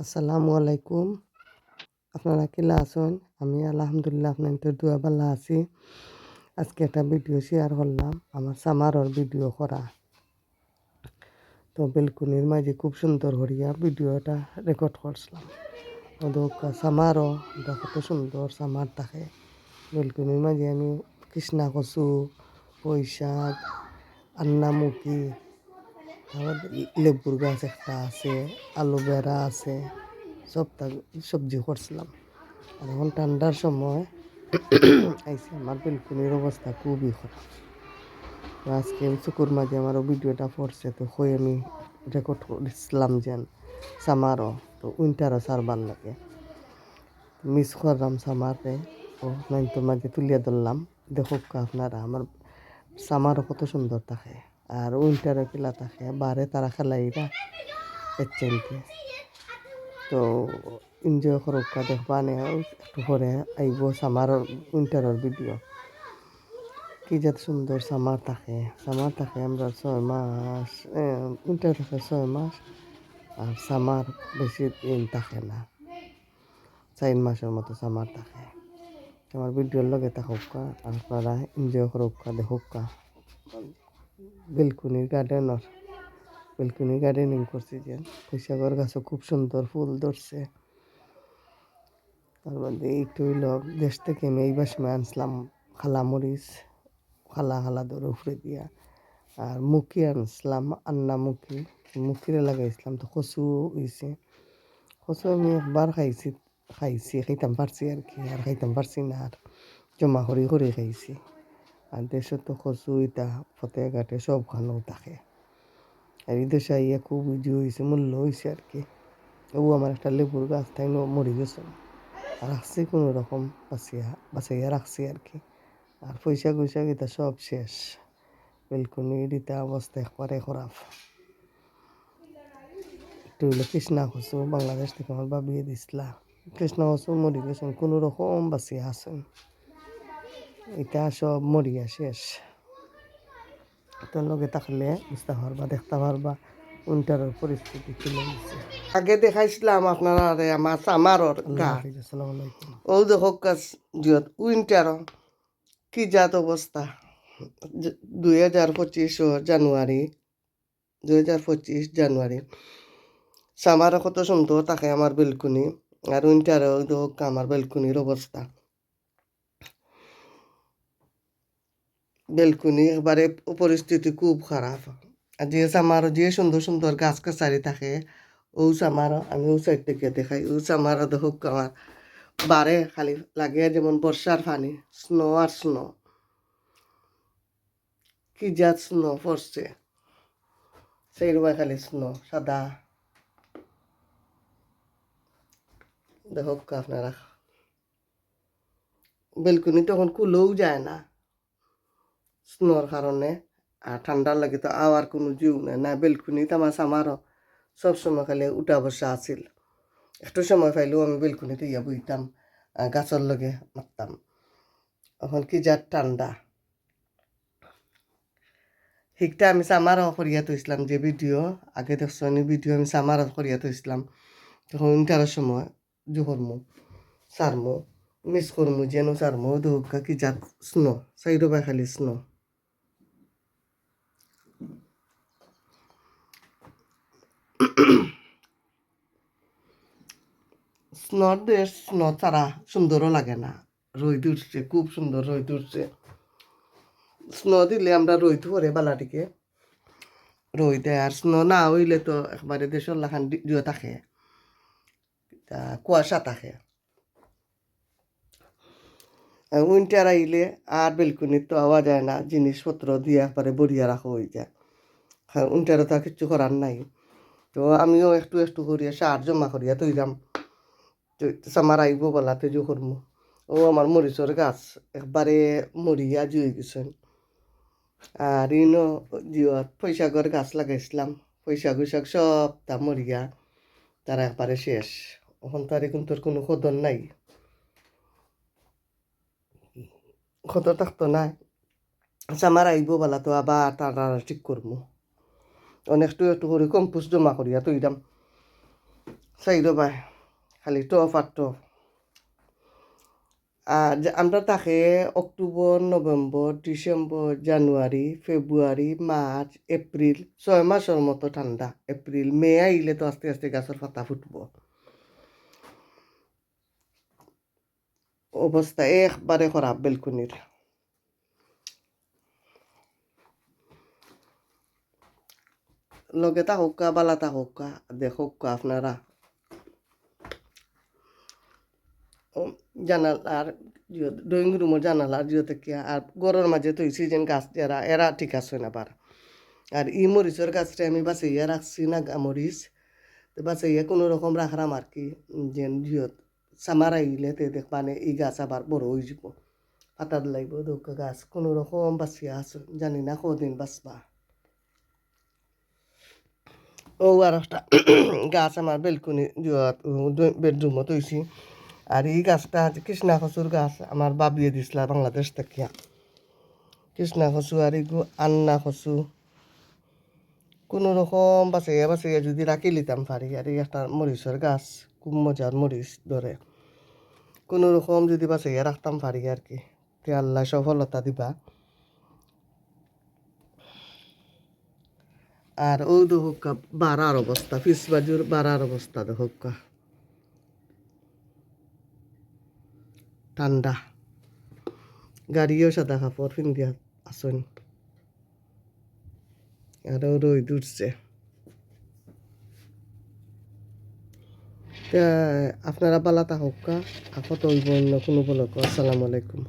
আসসালামু আলাইকুম। আপনারা কিলা আছেন? আমি আলহামদুলিল্লাহ আপনাদের দোয়া ভালো আছি। আজকে একটা ভিডিও শেয়ার করলাম, আমার সামারর ভিডিও করা। তো বেলকুনির মাঝে খুব সুন্দর হরিয়া ভিডিওটা রেকর্ড করছিলাম। সামারও কত সুন্দর সামার থাকে বেলকুনির মাঝে আমি কৃষ্ণা কচু পৈশাক আন্নামুখী আমার লেবুর গাছ একটা আছে আলু বেড়া আছে সব তা- সবজি করছিলাম। আর এখন ঠান্ডার সময় আইসি আমার বেলকুনির অবস্থা খুবই খারাপ। তো আজকে চকুর মাঝে আমারও ভিডিওটা পড়ছে তো হয়ে আমি রেকর্ড করেছিলাম যেন সামারও, তো উইন্টারও সারবার লাগে। মিস করলাম সামারে ও নাইনটোর মাঝে তুলিয়া ধরলাম। দেখুক আপনারা, আমার সামারও কত সুন্দর থাকে। আর উইন্টারও কিলা থাকে বারে তারা খেলাইরা এচেনকে তো এনজয় করুক দেখবা নে একটু পরে আইব সামারর উইন্টারর ভিডিও। কি যাত সুন্দর সামার থাকে সামার থাকে আমরা ছয় মাস উইন্টার থাকে ছয় মাস, আর সামার বেশি দিন থাকে না। চার মাসের মতো সামার থাকে। আমার ভিডিওর লগে থাকুক, আর আপনারা এনজয় করুক দেখুক বেলকুনির গার্ডেনর বেলকুনি গার্ডেনিং করছি যে পয়সাগর গাছও খুব সুন্দর ফুল ধরছে। তার মধ্যে একটু হইল দেশ থেকে আমি এইবার সময় আনছিলাম খালা মরিচ, খালা খালা ধরে উপরে দিয়া আর মুখি আনছিলাম, আন্না মুখি। মুখিরে লাগাইছিলাম তো কচু হয়েছে কচু আমি একবার খাইছি খাইছি, খাইতাম পারছি আর কি, আর খাইতাম পারছি না, আর জমা করি করে খাইছি। আর দেশত তো কচু ইটা ফতে ঘাটে সব খানো থাকে। আর দেশে আইয়া খুব ইজি হয়েছে মূল্য হয়েছে আর কি। ও আমার একটা লেবুর গাছ তাই মরে গেছে। রাখছি কোনো রকম বাঁচিয়া, বাঁচাইয়া রাখছি আর কি। আর পয়সা পয়সা এটা সব শেষ। বেলকুনি দিতে অবস্থা একবারে খারাপ। একটু হইল কৃষ্ণা কচু বাংলাদেশ থেকে আমার বাবিয়ে দিছিলা। কৃষ্ণা কচু মরি গেছেন, কোনো রকম বাঁচিয়া আছেন। এটা সব মরিয়া শেষ। তোর লগে থাকলে বুঝতে পারবা দেখতে পারবা উইন্টারের পরিস্থিতি চলে গেছে আগে দেখাইছিলাম আপনারা আমার সামারর ও দেখো জিয়ত উইন্টার কি জাত অবস্থা? দুই হাজার পঁচিশ জানুয়ারি দুই হাজার পঁচিশ জানুয়ারি। সামার কত সুন্দর থাকে আমার বেলকুনি আর উইন্টারও দেখো আমার বেলকুনির অবস্থা। বেলকুনি এবারে পরিস্থিতি খুব খারাপ যে আমার যে সুন্দর সুন্দর গাছ কাছারি থাকে, ও আমার আমি ও সাইড থেকে দেখাই, ও আমার দেখুক আমার বারে খালি লাগে যেমন বর্ষার পানি স্নো আর স্নো কি জাত স্নো পড়ছে সেই রুমায় খালি স্নো সাদা। দেখুক আপনারা বেলকুনি তখন কুলেও যায় না। স্নোর কারণে আর ঠান্ডার লাগে তো আওয়ার কোনো জিও নাই, না বেলকুনি তামাস আমারও সবসময় খালি উঠা বসা আছিল। একটু সময় পাইলেও আমি বেলকুনিতে ইয়া বইতাম গাছের লগে মারতাম এখন কি যার ঠান্ডা শিখতে আমি সামারও করিয়া থৈছিলাম যে ভিডিও আগে দেখছি ভিডিও আমি সামারও করিয়া থৈছিলাম তখন উইন্টারের সময় জোহরমু সারমু মিস করমু যেন সারমু দুঃখা কি যাত স্নো বাই খালি স্নো। স্নোর দেশ স্নো ছাড়া সুন্দরও লাগে না। রোদ উঠছে, খুব সুন্দর রোদ উঠছে। স্নো দিলে আমরা রোদ পরে বালাটিকে। রোদ দেয় আর স্নো না হইলে তো একবারে দেশের লাখান দিও থাকে। কুয়াশা থাকে। উইন্টার আইলে আর বেলকুনির তো আওয়া যায় না, জিনিসপত্র দিয়ে একবারে বড়িয়া রাখা হয়ে যায়। উইন্টারে তো আর কিচ্ছু করার নাই। তো আমিও একটু একটু করিয়া সার জমা করিয়া তৈরাম আমার আইব বলাতে জো করমু। ও আমার মরিচর গাছ একবারে মরিয়া জুই গেছেন। আর ইনো জিওত পয়সাগর গাছ লাগাইছিলাম। পয়সা গুইসাক সব তা মরিয়া, তারা একবারে শেষ। এখন তার এখন তোর কোনো খদর নাই। খদর থাকতো না আমার আইব বলা তো আবার তারা ঠিক করমু। অনেকটু একটু করে কম্পোস্ট জমা করিয়া তৈরাম চাইরো বাই খালি টপ আর টপ আর আমরা তাকে October November December January February March April ছয় মাসের মতো ঠান্ডা এপ্রিল মে আইলে তো আস্তে আস্তে গাছের পাতা ফুটব। অবস্থা একবারে খারাপ বেলকুনির লগে থাকুক বালা থাকুক দেখুক আপনারা জানালার ড্রয়িং রুমের জানালার জিও থেকে আর গরুর মাঝে তো সিজন গাছ যারা এরা ঠিক আছে না বার আর ই মরিচের গাছটা আমি বাঁচাইয়া রাখছি না মরিচ তো বাঁচাইয়া কোনো রকম রাখলাম আর কি যেন জিওত সামার আইলে তে দেখবানে এই গাছ আবার বড় হয়ে যাব পাতা লাগবে দৌকা গাছ কোনো রকম বাঁচিয়া আছে জানি না কদিন বাঁচবা ও আর একটা গাছ আমার বেলকনি বেডরুমত হয়েছি আর এই গাছটা আছে কৃষ্ণা কচুর গাছ আমার বাবিয়ে দিছিল বাংলাদেশ থেকে কৃষ্ণা কচু আর এগু আন্না কচু কোনো রকম বাঁচাইয়া বাঁচাইয়া যদি রাখি লিতাম পারি আর এই একটা মরিচের গাছ খুব মজার মরিচ ধরে কোনো রকম যদি বাঁচাইয়া রাখতাম পারি আর কি তে আল্লাহ সফলতা দিবা আর ও দেখুকা বাড়ার অবস্থা ফিস বাজুর বাড়ার অবস্থা দেখুকা ঠান্ডা। গাড়িও সাদা কাপড় পিন্দিয়া আসন আরও রই উঠছে। আপনারা বালা থাকুকা কত অন্য কোনো বলক? আসসালামু আলাইকুম।